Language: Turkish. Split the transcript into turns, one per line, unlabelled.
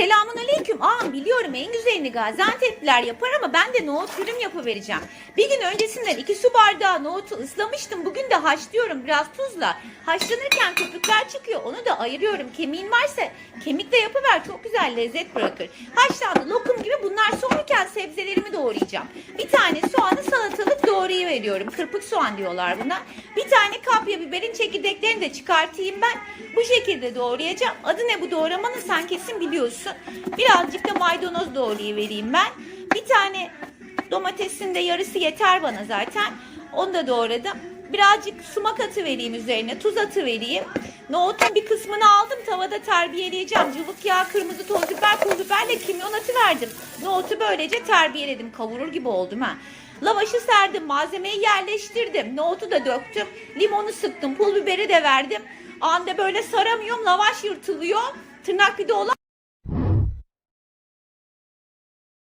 Selamun aleyküm. Aa biliyorum en güzelini Gaziantep'liler yapar ama ben de nohut dürüm yapıvereceğim. Bir gün öncesinden iki su bardağı nohutu ıslamıştım. Bugün de haşlıyorum biraz tuzla. Haşlanırken köpükler çıkıyor. Onu da ayırıyorum. Kemiğin varsa kemikle yapıver. Çok güzel lezzet bırakır. Haşlandı lokum gibi bunlar sebzelerimi doğrayacağım. Bir tane soğanı salatalık doğrayıveriyorum. Kırpık soğan diyorlar buna. Bir tane kapya biberin çekirdeklerini de çıkartayım ben. Bu şekilde doğrayacağım. Adı ne bu doğramanın sen kesin biliyorsun. Birazcık da maydanoz doğrayıvereyim ben. Bir tane domatesin de yarısı yeter bana zaten. Onu da doğradım. Birazcık sumak atı vereyim üzerine. Tuz atı vereyim. Nohutun bir kısmını aldım. Tavada terbiyeleyeceğim. Cıvık yağ, kırmızı toz biber, pul biberle kimyon atı verdim. Nohutu böylece terbiyeledim. Kavurur gibi oldum ha. Lavaşı serdim. Malzemeyi yerleştirdim. Nohutu da döktüm. Limonu sıktım. Pul biberi de verdim. Anda böyle saramıyorum. Lavaş yırtılıyor. Tırnak bir de olan